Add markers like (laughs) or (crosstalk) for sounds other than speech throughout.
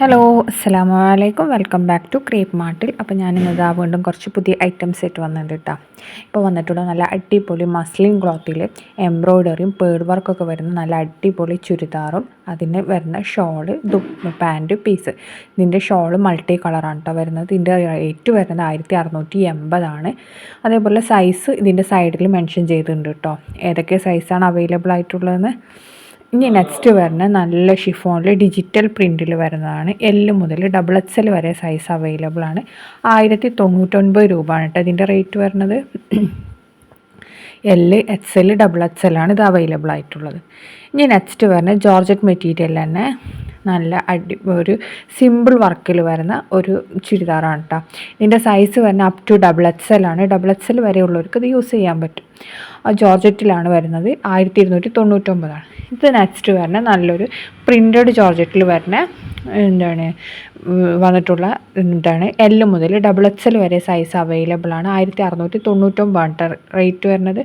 Hello അസ്സാം വലൈക്കും welcome back to crepe മാർട്ടിൽ അപ്പോൾ ഞാൻ ഇതാ വീണ്ടും കുറച്ച് പുതിയ ഐറ്റംസ് ആയിട്ട് വന്നിട്ടുണ്ട് കേട്ടോ ഇപ്പോൾ വന്നിട്ടുള്ള നല്ല അടിപൊളി മസ്ലിൻ ക്ലോത്തിൽ എംബ്രോയ്ഡറിയും പേഡ് വർക്കൊക്കെ വരുന്ന നല്ല അടിപൊളി ചുരിദാറും അതിന് വരുന്ന ഷോൾ പാന്റ് പീസ് ഇതിന്റെ ഷോൾ മൾട്ടി കളറാണ് കേട്ടോ വരുന്നത്. ഇതിന്റെ റേറ്റ് വരുന്നത് ആയിരത്തി അറുന്നൂറ്റി എൺപതാണ് അതേപോലെ സൈസ് ഇതിന്റെ സൈഡിൽ മെൻഷൻ ചെയ്തിട്ടുണ്ട് കേട്ടോ ഏതൊക്കെ സൈസാണ് അവൈലബിൾ ആയിട്ടുള്ളതെന്ന്? ഇനി നെക്സ്റ്റ് വരുന്ന നല്ല ഷിഫോണിൽ ഡിജിറ്റൽ പ്രിന്റിൽ വരുന്നതാണ്. എൽ മുതൽ ഡബിൾ എക്സ് എൽ വരെ സൈസ് അവൈലബിൾ ആണ്. ആയിരത്തി തൊണ്ണൂറ്റൊൻപത് രൂപ ആണ് കേട്ടോ ഇതിന്റെ റേറ്റ് വരുന്നത്. L X L double X L ആണ് ഇത് അവൈലബിൾ ആയിട്ടുള്ളത്. ഇനി നെക്സ്റ്റ് വരുന്ന ജോർജറ്റ് മെറ്റീരിയൽ തന്നെ നല്ല അടി ഒരു സിമ്പിൾ വർക്കിൽ വരുന്ന ഒരു ചുരിദാറാണ് കേട്ടോ ഇതിന്റെ സൈസ് വരുന്ന up to double X L ആണ്. ഡബിൾ എക്സ് എൽ വരെ ഉള്ളവർക്ക് ഇത് യൂസ് ചെയ്യാൻ പറ്റും. ജോർജറ്റിലാണ് വരുന്നത്. ആയിരത്തി ഇരുന്നൂറ്റി തൊണ്ണൂറ്റൊമ്പതാണ്. ഇത് നെക്സ്റ്റ് വരുന്ന നല്ലൊരു പ്രിന്റഡ് ജോർജറ്റിൽ വരുന്ന എന്താണ് വന്നിട്ടുള്ള എന്താണ് എൽ മുതൽ ഡബിൾ എക്സ് എൽ വരെ സൈസ് അവൈലബിൾ ആണ്. ആയിരത്തി അറുന്നൂറ്റി തൊണ്ണൂറ്റൊമ്പതാണ് റേറ്റ് വരുന്നത്.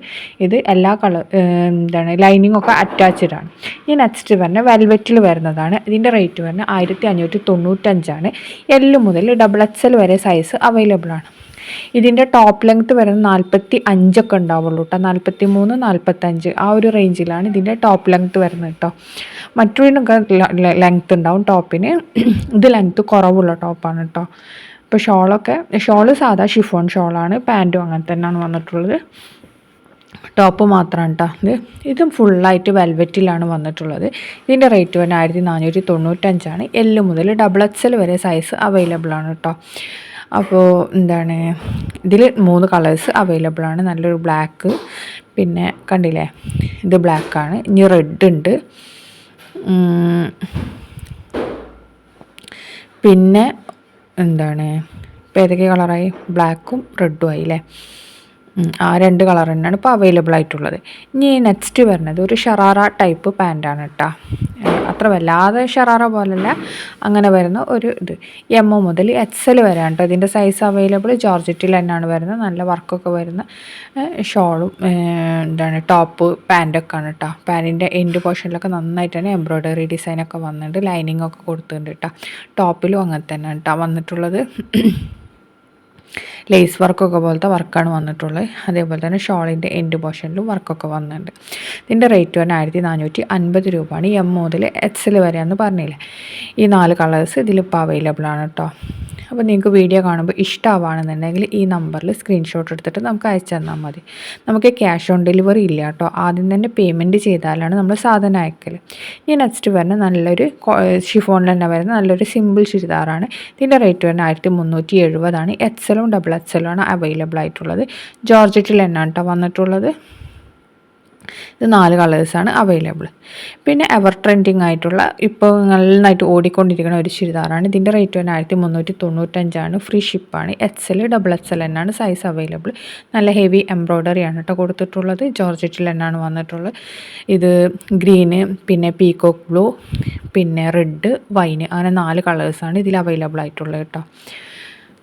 ഇത് എല്ലാ കളർ എന്താണ് ലൈനിങ് ഒക്കെ അറ്റാച്ച്ഡ് ആണ്. ഈ നെക്സ്റ്റ് വരുന്ന വെൽവെറ്റിൽ വരുന്നതാണ്. ഇതിന്റെ റേറ്റ് വരുന്നത് ആയിരത്തി അഞ്ഞൂറ്റി തൊണ്ണൂറ്റഞ്ചാണ് എൽ മുതൽ ഡബിൾ എക്സ് എൽ വരെ സൈസ് അവൈലബിൾ ആണ്. ഇതിന്റെ ടോപ്പ് ലെങ്ത്ത് വരുന്നത് നാൽപ്പത്തി അഞ്ചൊക്കെ ഉണ്ടാവുള്ളൂ കേട്ടോ നാൽപ്പത്തി മൂന്ന് നാൽപ്പത്തഞ്ച് ആ ഒരു റേഞ്ചിലാണ് ഇതിന്റെ ടോപ്പ് ലെങ്ത്ത് വരുന്നത് കേട്ടോ മറ്റൊരിനൊക്കെ ലെങ്ത്ത് ഉണ്ടാവും ടോപ്പിന് (clears throat) ഇത് ലെങ്ത്ത് കുറവുള്ള ടോപ്പാണ് കേട്ടോ ഇപ്പോൾ ഷോളൊക്കെ ഷോൾ സാധാ ഷിഫോൺ ഷോളാണ് പാന്റും അങ്ങനെ തന്നെയാണ് വന്നിട്ടുള്ളത്. ടോപ്പ് മാത്രമാണ് കേട്ടോ ഇത്. ഇതും ഫുള്ളായിട്ട് വെൽവെറ്റിലാണ് വന്നിട്ടുള്ളത്. ഇതിന്റെ റേറ്റ് വരുന്നത് ആയിരത്തി നാനൂറ്റി തൊണ്ണൂറ്റഞ്ചാണ്. എല്ല് മുതൽ ഡബിൾ എക്സൽ വരെ സൈസ് അവൈലബിൾ ആണ് കേട്ടോ അപ്പോൾ എന്താണ് ഇതിൽ മൂന്ന് കളേഴ്സ് അവൈലബിൾ ആണ്. നല്ലൊരു ബ്ലാക്ക് പിന്നെ കണ്ടില്ലേ ഇത് ബ്ലാക്കാണ് ഇനി റെഡ് ഉണ്ട്. പിന്നെ എന്താണ് ഇപ്പോൾ ഏതൊക്കെ കളറായി ബ്ലാക്കും റെഡും ആയി അല്ലേ ആ രണ്ട് കളർ തന്നെയാണ് ഇപ്പോൾ അവൈലബിൾ ആയിട്ടുള്ളത്. ഇനി നെക്സ്റ്റ് വരുന്നത് ഒരു ഷറാറ ടൈപ്പ് പാന്റാണ് കേട്ടോ അത്ര വല്ലാതെ ഷറാറ പോലല്ല അങ്ങനെ വരുന്ന ഒരു ഇത്. എം ഒ മുതൽ എക്സ് എൽ കേട്ടോ ഇതിന്റെ സൈസ് അവൈലബിൾ ജോർജറ്റിൽ തന്നെയാണ് വരുന്നത്. നല്ല വർക്കൊക്കെ വരുന്ന ഷോളും എന്താണ് ടോപ്പ് പാന്റൊക്കെ ആണ് കേട്ടോ. പാന്റിന്റെ എൻഡ് പോർഷനിലൊക്കെ നന്നായിട്ട് തന്നെ എംബ്രോയ്ഡറി ഡിസൈനൊക്കെ വന്നിട്ടുണ്ട്. ലൈനിങ് ഒക്കെ കൊടുത്തിട്ടുണ്ട് കേട്ടോ. ടോപ്പിലും അങ്ങനെ തന്നെ കേട്ടോ വന്നിട്ടുള്ളത്. ലേസ് വർക്കൊക്കെ പോലത്തെ വർക്കാണ് വന്നിട്ടുള്ളത് അതേപോലെ തന്നെ ഷോളിന്റെ എൻഡ് പോർഷനിലും വർക്കൊക്കെ വന്നിട്ടുണ്ട്. ഇതിന്റെ റേറ്റ് തന്നെ ആയിരത്തി നാനൂറ്റി അൻപത് രൂപയാണ് എം മുതൽ എക്സൽ വരെയെന്ന് പറഞ്ഞില്ലേ? ഈ നാല് കളേഴ്സ് ഇതിലിപ്പോൾ അവൈലബിൾ ആണ് കേട്ടോ അപ്പോൾ നിങ്ങൾക്ക് വീഡിയോ കാണുമ്പോൾ ഇഷ്ടമാവുകയാണെന്നുണ്ടെങ്കിൽ ഈ നമ്പറിൽ സ്ക്രീൻഷോട്ട് എടുത്തിട്ട് നമുക്ക് അയച്ചു തന്നാൽ മതി. നമുക്ക് ക്യാഷ് ഓൺ ഡെലിവറി ഇല്ല കേട്ടോ. ആദ്യം തന്നെ പേയ്മെന്റ് ചെയ്താലാണ് നമ്മൾ സാധനം അയക്കൽ ഇനി നെക്സ്റ്റ് വരുന്ന നല്ലൊരു ഷിഫോണിൽ തന്നെ വരുന്ന നല്ലൊരു സിമ്പിൾ ചുരിദാറാണ്. ഇതിന്റെ റേറ്റ് വരുന്നത് ആയിരത്തി മുന്നൂറ്റി എഴുപതാണ് എക്സലും ഡബിൾ എക്സലും ആണ് അവൈലബിൾ ആയിട്ടുള്ളത്. ജോർജറ്റിൽ എന്നാണ് കേട്ടോ വന്നിട്ടുള്ളത്. ഇത് നാല് കളേഴ്സാണ് അവൈലബിൾ പിന്നെ എവർ ട്രെൻഡിങ് ആയിട്ടുള്ള ഇപ്പോൾ നന്നായിട്ട് ഓടിക്കൊണ്ടിരിക്കുന്ന ഒരു ചുരിദാറാണ്. ഇതിന്റെ റേറ്റ് വന്നെ ആയിരത്തി മുന്നൂറ്റി തൊണ്ണൂറ്റഞ്ചാണ് free ഷിപ്പാണ്. X L double X L എന്നാണ് സൈസ് അവൈലബിൾ നല്ല ഹെവി എംബ്രോയ്ഡറി ആണ് കേട്ടോ കൊടുത്തിട്ടുള്ളത്. ജോർജറ്റിൽ എന്നാണ് വന്നിട്ടുള്ളത്. ഇത് ഗ്രീന് പിന്നെ പീകോക്ക് ബ്ലൂ പിന്നെ റെഡ് വൈന് അങ്ങനെ നാല് കളേഴ്സാണ് ഇതിൽ അവൈലബിൾ ആയിട്ടുള്ളത് കേട്ടോ.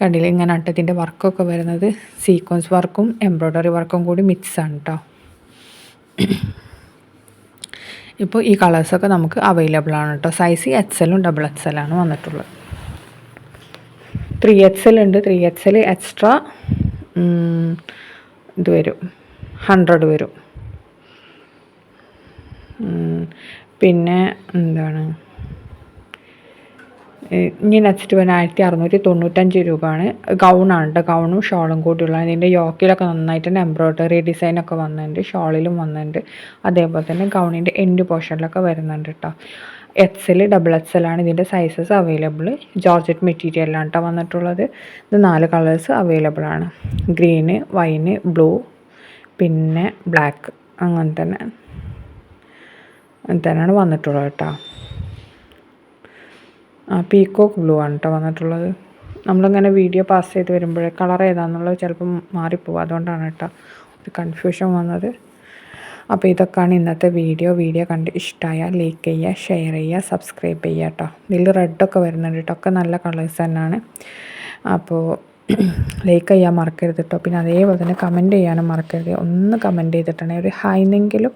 കണ്ടില്ല ഇങ്ങനെ അട്ടത്തിന്റെ വർക്കൊക്കെ വരുന്നത്? സീക്വൻസ് വർക്കും എംബ്രോയ്ഡറി വർക്കും കൂടി മിക്സ് ആണ് കേട്ടോ. ഇപ്പോൾ ഈ കളേഴ്സൊക്കെ നമുക്ക് അവൈലബിൾ ആണ് കേട്ടോ സൈസ് എക്സലും ഡബിൾ എക്സലാണ് വന്നിട്ടുള്ളത്. ത്രീ എക്സൽ ഉണ്ട്. ത്രീ എക്സൽ എക്സ്ട്രാ ഇത് വരും. ഹൺഡ്രഡ് വരും. പിന്നെ എന്താണ്? ഇനി നെക്സ്റ്റ് വരുന്ന ആയിരത്തി അറുന്നൂറ്റി തൊണ്ണൂറ്റഞ്ച് രൂപയാണ്. ഗൗണാണ് കേട്ടോ ഗൗണും ഷോളും കൂടിയുള്ള ഇതിന്റെ യോക്കിലൊക്കെ നന്നായിട്ട് തന്നെ എംബ്രോയ്ഡറി ഡിസൈനൊക്കെ വന്നിട്ടുണ്ട്. ഷോളിലും വന്നിട്ടുണ്ട്. അതേപോലെ തന്നെ ഗൗണിന്റെ എൻഡ് പോർഷനിലൊക്കെ വരുന്നുണ്ട് കേട്ടോ X L double X L ആണ് ഇതിന്റെ സൈസസ് അവൈലബിൾ ജോർജറ്റ് മെറ്റീരിയലാണ് കേട്ടോ വന്നിട്ടുള്ളത്. ഇത് നാല് കളേഴ്സ് അവൈലബിൾ ആണ്. ഗ്രീന് വൈന് ബ്ലൂ പിന്നെ ബ്ലാക്ക് അങ്ങനെ തന്നെ. തന്നെയാണ് വന്നിട്ടുള്ളത് കേട്ടോ പീക്കോക്ക് ബ്ലൂ ആണ് കേട്ടോ വന്നിട്ടുള്ളത്. നമ്മളിങ്ങനെ വീഡിയോ പാസ് ചെയ്ത് വരുമ്പോഴേ കളർ ഏതാണെന്നുള്ളത് ചിലപ്പം മാറിപ്പോവും. അതുകൊണ്ടാണ് കേട്ടോ ഒരു കൺഫ്യൂഷൻ വന്നത്. അപ്പോൾ ഇതൊക്കെയാണ് ഇന്നത്തെ വീഡിയോ വീഡിയോ കണ്ട് ഇഷ്ടമായാൽ ലൈക്ക് ചെയ്യുക ഷെയർ ചെയ്യുക സബ്സ്ക്രൈബ് ചെയ്യുക കേട്ടോ ഇതിൽ റെഡൊക്കെ വരുന്നുണ്ട് കേട്ടോ ഒക്കെ നല്ല കളേഴ്സ് തന്നെയാണ് അപ്പോൾ ലൈക്ക് ചെയ്യാൻ മറക്കരുത് കേട്ടോ പിന്നെ അതേപോലെ തന്നെ കമന്റ് ചെയ്യാനും മറക്കരുത്. ഒന്ന് കമന്റ് ചെയ്തിട്ടുണ്ടെങ്കിൽ ഒരു ഹായ്ന്നെങ്കിലും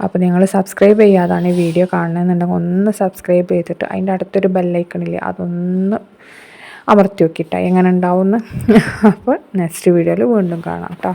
അപ്പോൾ നിങ്ങൾ സബ്സ്ക്രൈബ് ചെയ്യാതാണ് ഈ വീഡിയോ കാണണമെന്നുണ്ടെങ്കിൽ ഒന്ന് സബ്സ്ക്രൈബ് ചെയ്തിട്ട് അതിന്റെ അടുത്തൊരു ബെല്ലൈക്കണില്ലേ അതൊന്ന് അമർത്തി നോക്കിയിട്ടാണ് എങ്ങനെ ഉണ്ടാവുമെന്ന്. (laughs) അപ്പോൾ നെക്സ്റ്റ് വീഡിയോയിൽ വീണ്ടും കാണാം കേട്ടോ